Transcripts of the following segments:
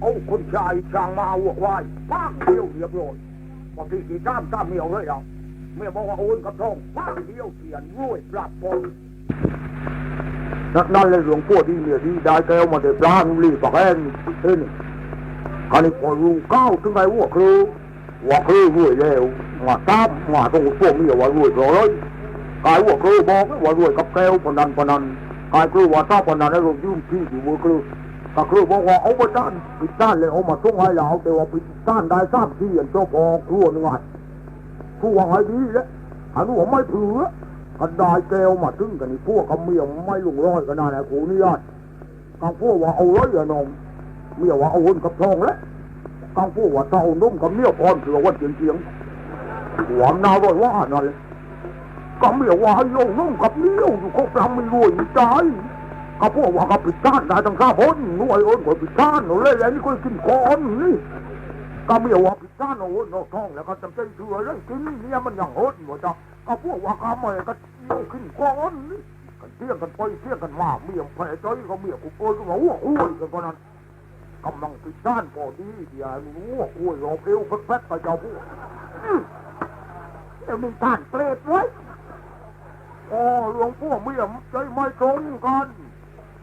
เอาคนชายช่างมาวัวควายปากเดียวเรียบร้อยบางทีกี่ตามตามเมียวเลยเราเมียบอกว่าโอนกับทองปากเดียวเสียนรวยปรับปนนั่นเลยหลวงพ่อดีเนี่ยดีได้แก้วมาได้ปลาหนุรีปากแอนเฮ้ยนี่อันนี้พอรู้ก้าวถึงไงวัวครูวัวครูรวยแล้วมาตามมาตรงพวกเมียว่ารวยร้อยกายวัวครูบอกว่ารวยกับแก้วพนันพนันกายครูว่าทราพนันแล้วเรายืมที่อยู่วัวครู ก็คือบอกว่าเอาไปด้านปิดด้านเลยเอามาส่งให้เราแต่ว่าปิดด้านได้ทราบที่อย่างเจ้าพอครัวนึงไงครัวให้ดีแล้วอันนี้ผมไม่ถือกันได้แก้วมาถึงกันนี่พวกกับเมียไม่ลงร้อยกันนะกูนี่ยอดกังพวกว่าเอาเลยอะน้องเมียว่าเอาหุ่นกับทองแล้วกังพวกว่าเท่านุ่มกับเมียพรเถือว่าเสียงเสียงหวานนาร้อยว่านั่นเลยกัเมียว่าให้ลงนุ่มกับเมียอยู่คบทำไม่รวยใจ ก็พวกว่าก็ปิดก้านได้ตั้งข้าพ้นหน่วยโอนกว่าปิดก้านหนูเลยแล้วนี่ก็กินก้อนนี่ก็ไม่เอาว่าปิดก้านโอนนอกท้องแล้วก็จำใจเชื่อเลยกินเนี่ยมันอย่างโหดหมดจ้ะก็พวกว่าก็ไม่ก็กินก้อนนี่กันเที่ยงกันไปเที่ยงกันมาเมียมแผลใจก็เมียกูโอยก็มาหัวคุยกันเพราะนั้นกำลังปิดก้านพอดีเดี๋ยวมึงหัวคุยรอเอวแป๊กๆกับเจ้าพวกเดี๋ยวมึงท่านเปรตไว้อ๋อหลวงพ่อเมียมใจไม่ตรงกัน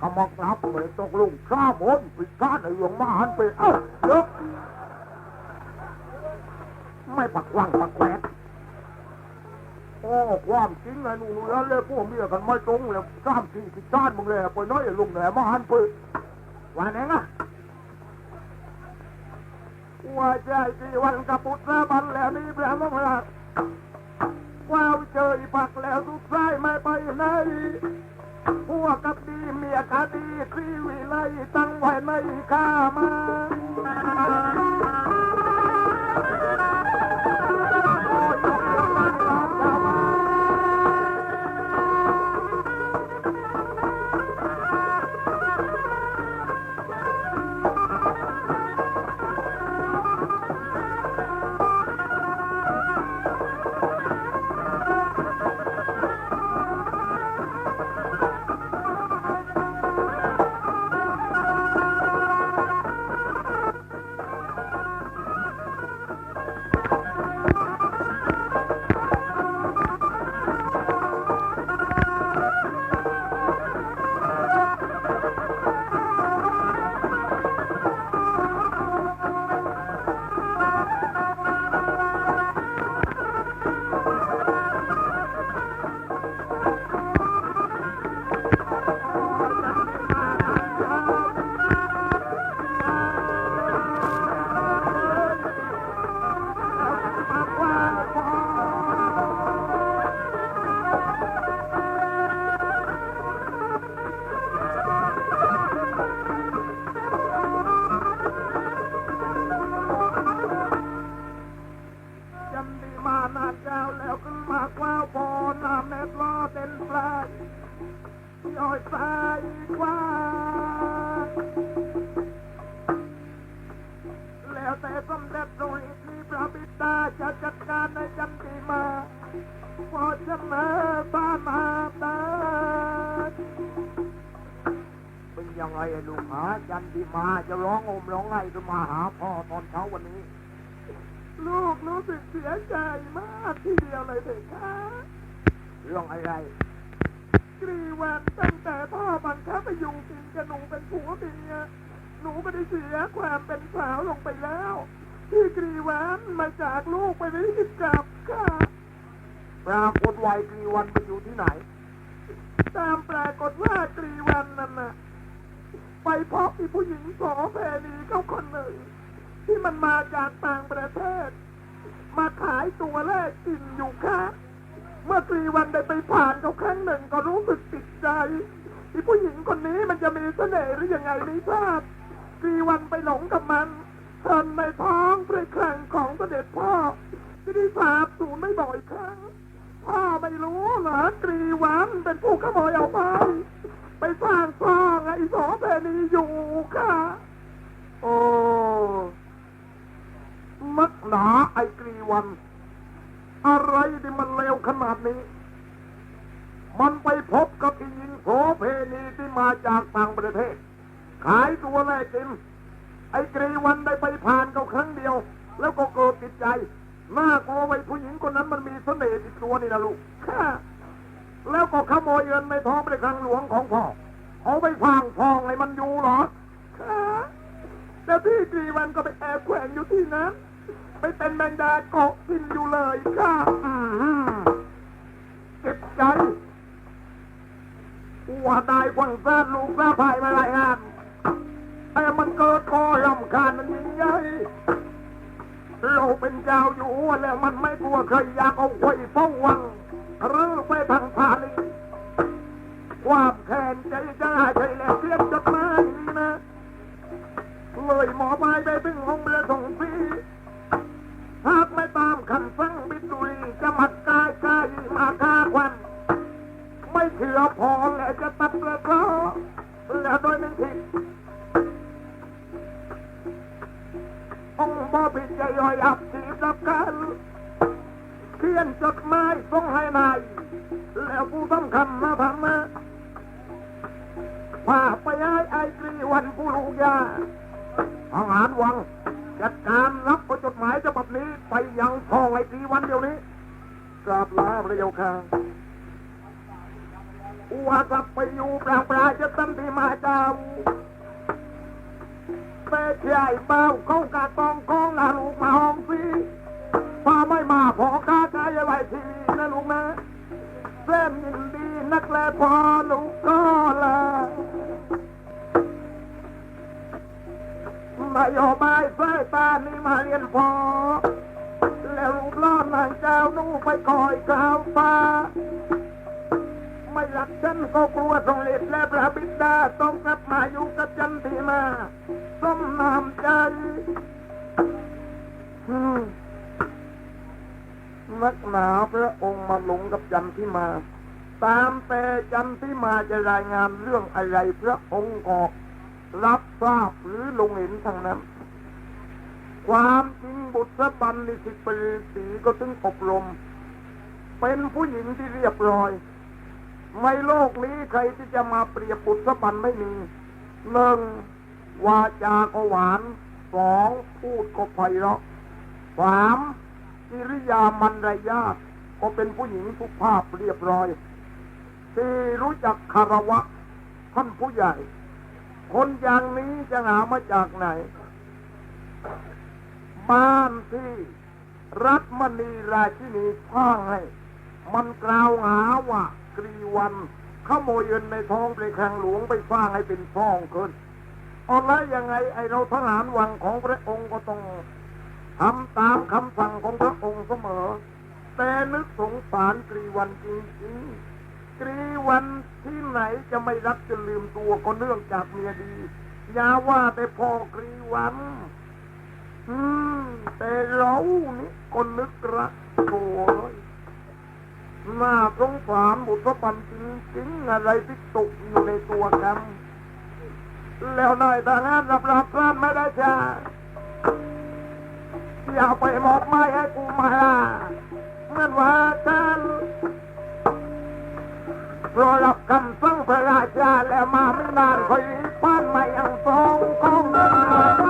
กแก้วสักทิศเลยจากคุณโอ้ให้มังกองเดิดอันก็ไปหมดในหนังเหมาได้ก้องโอยมากทุกกำมังรับไปตกลุงข้าบนปิดก้านในหลวงมาหันไปเอ้าเยอะไม่ปักวังปักแขวดโอ้ความจริงไงหนูแล้วเลยพวกเมียกันไม่ตรงเลยสามสี่สิบด้านมึงเลยไปน้อยลุงแหนมาหันไปวันไหนนะว่าใจที่วันกับปุตตะบันแล้วนี่พระมงคลว้าเจออีปักแล้วสุดท้ายไม่ไปไหน พวกกับดีเมียคดีทีวิไลตั้งไว้ในข้ามา ดการในจันทีมาพอเสมอบ้านมาตาเป็นยังไงลูกหาจันทีมาจะร้องโอมร้องไห้จะมาหาพ่อตอนเช้าวันนี้ลูกรู้สึกเสียใจมากทีเดียวเลยเด็กคะเรื่องอะไร กรีวันตั้งแต่พ่อบังคับไปอยู่กินกับหนูเป็นผัวเมียหนูไม่ได้เสียความเป็นสาวลงไปแล้ว ที่กรีวันมาจากลูกไปไม่ได้จับค่ะปรากฏวัยกรีวันไปอยู่ที่ไหน ตามปรากฏว่ากรีวันนั่นน่ะไปพบอีผู้หญิงสอแพนีเขาคนหนึ่ง ที่มันมาจากต่างประเทศ มาขายตัวแรกกินอยู่ค่ะ เมื่อตรีวันได้ไปผ่านเขาครั้งหนึ่งก็รู้สึกติดใจที่ผู้หญิงคนนี้มันจะมีเสน่ห์หรือยังไงไม่ทราบตรีวันไปหลงกับมันเทินในท้องพระแข่งของเสด็จพ่อที่ได้สาบสูญไม่บ่อยครั้ง พ่อไม่รู้เหรอกรีวันเป็นผู้ขโมยเอาไปสร้างสร้างไอ้โสเพณีอยู่ค่ะ โอ้มักหนาไอ้กรีวัน อะไรที่มันเลวขนาดนี้ มันไปพบกับอีหญิงโสเพณีที่มาจากต่างประเทศ ขายตัวแลกกิน ไอ้กรีวันได้ไปผ่านเขาครั้งเดียว แล้วก็เกิดติดใจน่ากลัวไว้ผู้หญิงคนนั้นมันมีเสน่ห์ติดตัวนี่นะลูกค่ะแล้วก็ขโมยเงินในท้องไปครั้ งของพ่อเอาไปฟางทองให้มันอยู่หรอค่ะแล้วพี่กรีวันก็ไปแอบแขวงอยู่ที่นั้นไปเป็นแมงดาเกาะกินอยู่เลยค่ะเจ็บใจว่าตายควังซาลูกซาพายมาหลายงานแต่มันเกิดคอลำคาญมันยิ่งใหญ่เราเป็นเจ้าอยู่แล้วมันไม่กลัวใครอยากเอาไว้เฝ้าวังหรือไปท ใราจะตั้งที่มาเจ้าเปใหญ่เบาเข้ากาตองกองนาลูกมาห้องซีพาไม่มาพอกาใจอะไรทีนะลูกนะเส้นยินดีนักแลพอลูกก็ละนโยบายสายตานี่มาเรียนพอ แล้วลูกล่อนางเจ้านู่ไปคอยกล่าวฟ้าไม่รักฉันก็กลัวทรงฤทธิ์ และพระบิดาต้องกลับมาอยู่กับฉันทีมาสมน้ำใจอืมนักหนาพระองค์มาหลงกับจันทีมา ตามแต่จันทีมาจะรายงานเรื่องอะไรพระองค์ออกรับทราบหรือลงเห็นทางนั้น ความจริงบุตรบันนิสิตปริสีก็ถึงอบรม เป็นผู้หญิงที่เรียบร้อย ในโลกนี้ใครที่จะมาเปรียบบุตรบันไม่มีหนึ่งวาจาก็หวานสองพูดก็ไพเราะสามกิริยามันไรยาก็เป็นผู้หญิงสุภาพเรียบร้อยสี่รู้จักคารวะ ท่านผู้ใหญ่ คนอย่างนี้จะหามาจากไหน บ้านที่รัฐมณีราชินีสร้างให้ มันกล่าวหาว่า กรีวันขโมยเงินในท้องไปแข่งหลวงไปสร้างให้เป็นช่องขึ้นเอาแล้วยังไงไอเราทหารวังของพระองค์ก็ต้องทำตามคำสั่งของพระองค์เสมอ แต่นึกสงสารกรีวันจริงๆกรีวันที่ไหนจะไม่รักจะลืมตัวก็เนื่องจากเมียดีอย่าว่าแต่พ่อกรีวัน อืม แต่เรานี่ก็นึกรักโถ่ ยน่าสงสารบุตรปันจริงๆอะไรที่ตกอยู่ในตัวกัน แล้วนายทหารรับรับรับไม่ได้จ้าอย่าไปมอบไม้ให้กูมาเมื่อว่าฉันรอรับคำสั่งพระราชาแล้วมาไม่นานคอยปั้นมาอยังทรงของ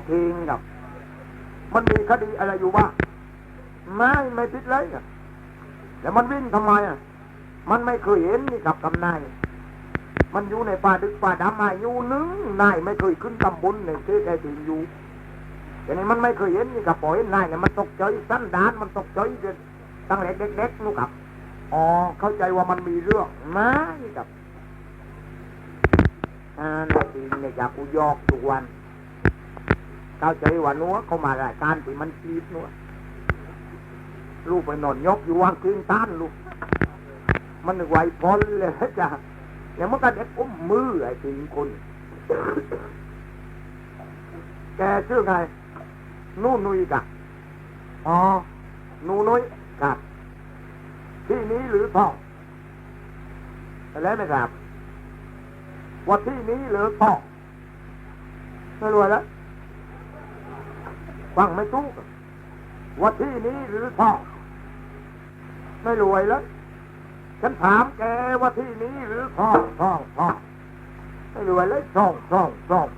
ไอ้ทิงกับมันมีคดีอะไรอยู่บ้างไม่ไม่ผิดเลยแล้วมันวิ่งทำไมอะ มันไม่เคยเห็นนี่กับกำนายมันอยู่ในป่าดึกป่าดำอายุนึงนายไม่เคยขึ้นตำบลในที่ไอ้ทิงอยู่แต่นี่มันไม่เคยเห็นนี่กับปล่อยนายเนี่ยมันตกใจสั้นดานมันตกใจเด็กตั้งแต่เด็กๆนู่นกับอ๋อเข้าใจว่ามันมีเรื่องไม่กับอ่านายทิงเนี่ยอยากกูยอกทุกวัน เข้าใจว่านัวเขามารายการที่มันจีบนัวลูกไปนอนยกอยู่วางคืนต้านลูก มันไหวพอลเลยจ้ะอย่างมันก็เด็กอุ้มมือไอ้ติงคน แกชื่อไงนู่นนุยกะอ๋อนูนุยกับที่นี้หรือท่อแล้วไหมครับว่าที่นี้หรือท่อไม่รู้แล้ว ฟังไม่ถูกว่าที่นี้หรือท่องไม่รวยแล้วฉันถามแกว่าที่นี้หรือท่องท่องท่องไม่รวยเลยท่องท่องท่อง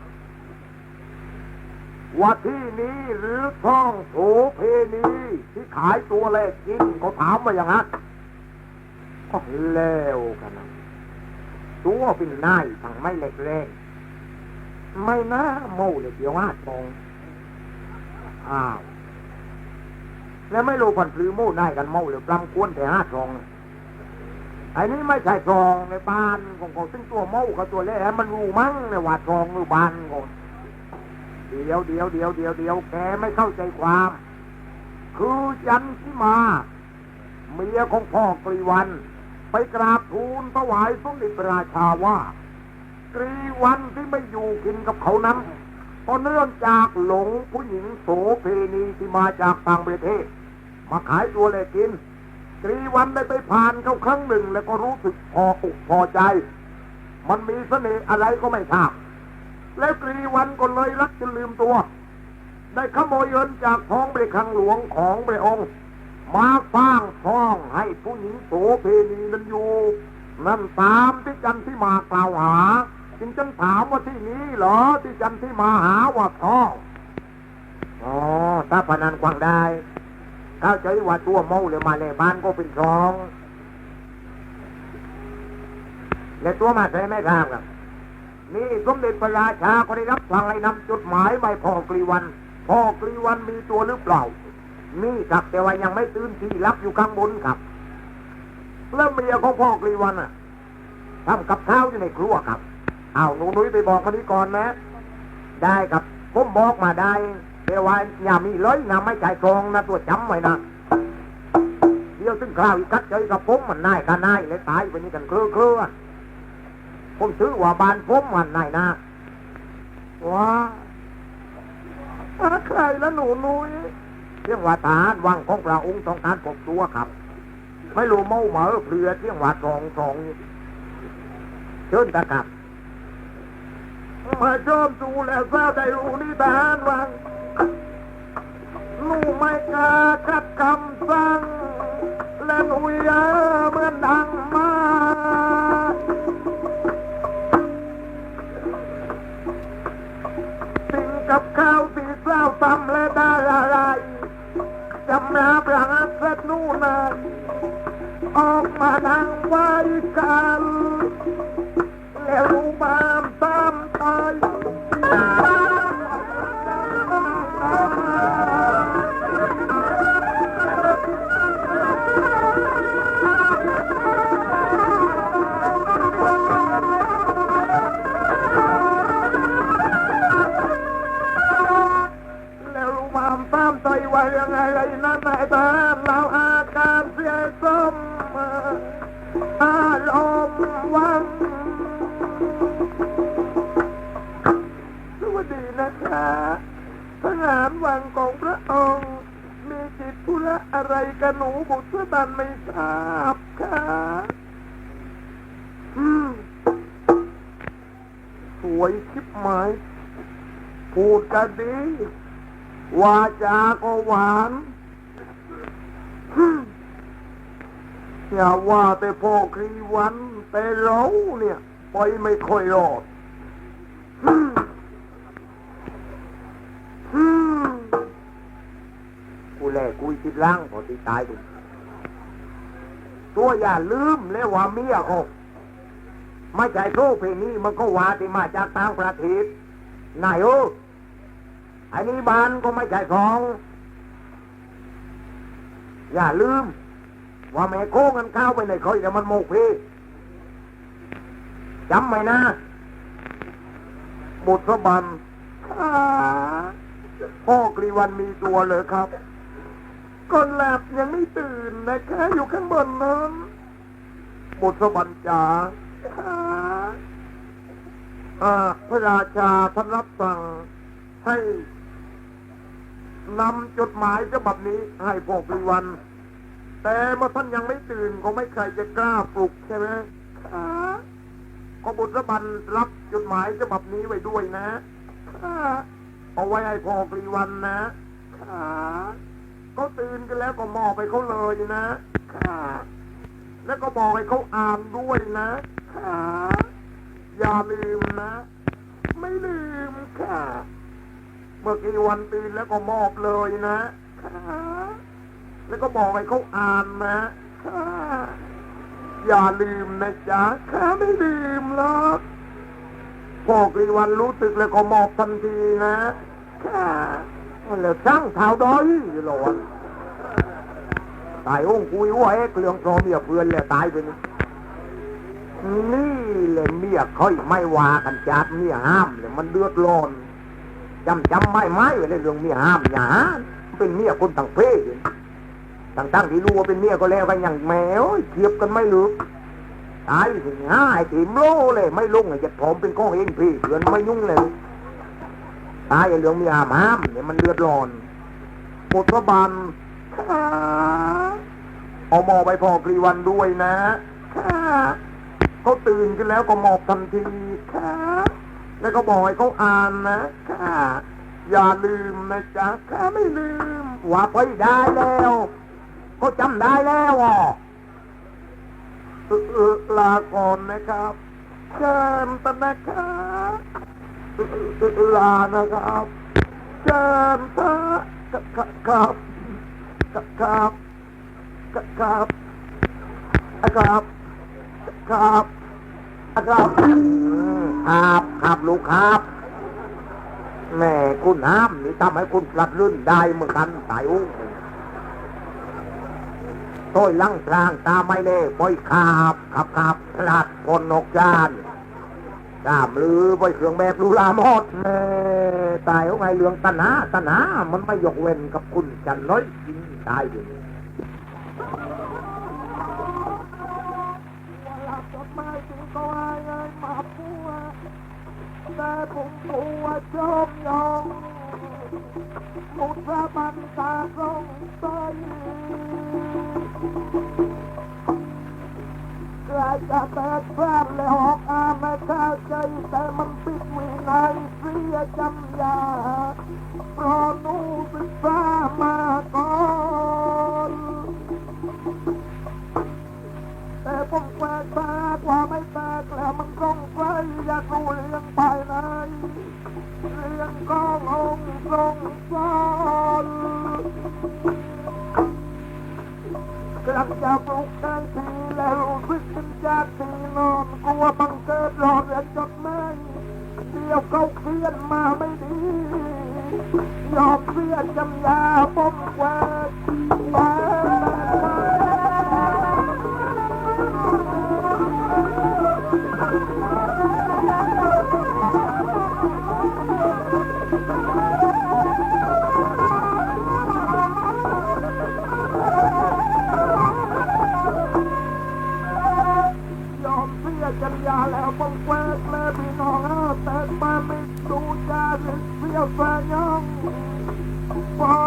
ว่าที่นี้หรือท่องโสเพณีที่ขายตัวแรกกินเขาถามว่าอย่างนั้นก็แล้วกันนะตัวเป็นนายสั่งไม่เล็กแรงไม่น่าโม่เลยเดียวห้าทอง อ้าวแล้วไม่รู้ผ่อนปลือโม่ได้กันโม่หรือปลำกวนแต่ห้าทองไอ้นี่ไม่ใช่ทองในบ้านของของซึ่งตัวโม่กับตัวแร่มันรู้มั้งในว่าทองหรือบ้านของเดี๋ยวเดี๋ยวเดี๋ยวเดี๋ยวเดี๋ยวแกไม่เข้าใจความ คือยันที่มา เมียของพ่อกรีวัน ไปกราบทูลถวายสมเด็จพระราชาว่า กรีวันที่ไม่อยู่กินกับเขานั้น เพราะเนื่องจากหลงผู้หญิงโสเพณีที่มาจากต่างประเทศ มาขายตัวเลยกินตรีวันได้ไปผ่านเขาครั้งหนึ่ง แล้วก็รู้สึกพออกพอใจ มันมีเสน่ห์อะไรก็ไม่ทราบแล้วตรีวันก็เลยรักจนลืมตัว ได้ขโมยเงินจากท้องบริคังหลวงของพระองค์มาสร้างท้องให้ผู้หญิงโสเพณีนั้นอยู่ นั่นตามที่จันที่มากล่าวหา จึงจังถามว่าที่นี้เหรอที่จันที่มาหาว่าท้องอ๋อถ้าพนันกวางได้เข้าใจว่าตัวเมาเลยมาเลยบ้านก็เป็นทองและตัวมาใช่ไหมครับครับนี่สมเด็จพระราชาก็ได้รับสั่งให้นำจดหมายไปพ่อกรีวันพ่อกรีวันมีตัวหรือเปล่านี่ครับแต่ว่ายังไม่ตื่นที่รับอยู่ข้างบนครับ แล้วเมียของพ่อกรีวันอะทำกับข้าวอยู่ในครัวครับ เอาหนูนุ้ยไปบอกคนนี้ก่อนนะ ได้ครับผมบอกมาได้แต่ว่าอย่ามีเลยนะไม่จ่ายทองนะตัวจำไว้นะเดี๋ยวถึงคราวอีกัดใจกับผมมันนายกันนายเลยตายไปนี่กันเครือเครือผมซื้อว่าบานผมมันนายนะว้าใครละหนูนุ้ยเรื่องว่าทหารวังของพระองค์ต้องการปกตัวครับ ไม่รู้เมาเหมาเปลือเรื่องว่าทองทองเชิญตะกับ มาชมดูแล้วทราได้รู้นิทานวังลูกไม่กาขัดคำสั่งและหนุ่ยเอ๋อเหมือนดังมาสิ่งกับข้าวที่เศร้าทำและได้อะไรจำราบรักสักนู่นนออกมานั่งไว้กัน กระหนูบุตรดันไม่ทราบค่ะอืมสวยชิบหมยพูดกันดีวาจาก็หวานอย่าว่าแต่พ่อครีวัน แต่เราเนี่ย ไปไม่ค่อยรอด ดล่างพอติดตายดูตัวอย่าลืมเลยว่าเมียเขาไม่ใช่โซ่เพลงนี้มันก็ว่าที่มาจากต่างประเทศนายโอ้อันนี้บ้านก็ไม่ใช่ของ อย่าลืม ว่าแม่โค้งกันข้าวไปในคอยแต่มันโมกเพจำไว้นะบุตรบันพ่อกรีวันมีตัวเลยครับ ก็หลับยังไม่ตื่นนะค่อยู่ข้างบนนั้นบุตรบันจ๋าอ่าอ่าพระราชาท่านรับสั่งให้นำจดหมายฉบับนี้ให้พ่อกรีวัน แต่เมื่อท่านยังไม่ตื่นก็ไม่ใครจะกล้าปลุกใช่ไหมอ่าก็บุตรบันรับจดหมายฉบับนี้ไว้ด้วยนะอ่าเอาไว้ให้พ่อกรีวันนะอ่า ก็ตื่นกันแล้วก็มอบไปเขาเลยนะอ่าแล้วก็บอกให้เขาอ่านด้วยนะอ่าอย่าลืมนะ ไม่ลืมค่ะ เมื่อกี้วันตื่นแล้วก็มอบเลยนะค่ะแล้วก็บอกให้เขาอ่านนะค่ะอย่าลืมนะจ๊ะข้าไม่ลืมหรอกพ่อกรีวันรู้สึกแล้วก็มอบทันทีนะค่ะ แล้วสร้างเท้าดอยหรอวะตายองค์คุยว่าเอ๊ะเกลืองพร้อมเมียเพื่อนแล้วตายไปนี่นี่เลยเมียเขาอีกไม่ว่ากันจับเมียห้ามเลยมันเดือดร้อนจำจำไม่ไม่ไว้เรื่องเมียห้ามอย่าเป็นเมียคนต่างเพศต่างตั้งที่รู้ว่าเป็นเมียก็แล้วกันอย่างแมวเทียบกันไม่ลึกตายถึงง่ายถิ่มโลเลยไม่ลงเลยจะผมเป็นก้องเองพี่เพื่อนไม่ยุ่งเลย ตายไอ้เรื่องมียห้ามห้ามเนี่ยมันเดือดร้อนปวดพระบันเอาหมอไปพอกรีวันด้วยนะเขาตื่นกันแล้วก็หมอบทันทีแล้วก็บอกให้เขาอ่านนะอย่าลืมนะจ๊ะข้าไม่ลืมว่าไปได้แล้วเขาจำได้แล้วอะเออลาก่อนนะครับเชิญตนะครับ ลานะครับเชิญตะครับครับครับครับครับครับครับครับครับลูกครับแม่คุณห้ามนี่ทำให้คุณปรับรื่นได้เหมือนกันสายอุ้งต้อยลังกลางตาไม่เล่ปล่อยขาบขับขับพลัดพลนกจาน ตามหรือปล่อยเครื่องแบบลูลามอดแม่ตายเอาไงเรื่องตัณหาตัณหามันไม่ยกเว้นกับคุณจันน้อยจริงตายอยู่นี่รับจดหมายถึงก็ว่าไงมาพัวแต่ผมตัวจมยองมุตระบันตาตรงใจ กลายจะแตกแฟนและหอกอาไม่เข้าใจแต่มันปิดวินัยเสียจำยาเพราะนูศึกษามาก แล้วบังแวกและพี่น้องเอาแต่มาไม่ดูจาริกเสียวสายองฟอ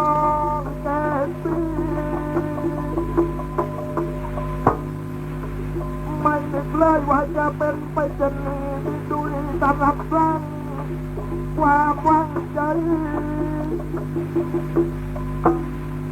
งแกตีไม่นึกเลยว่าจะเป็นไปจะนีที่ดูดีตามรับสั่งความหวังใจ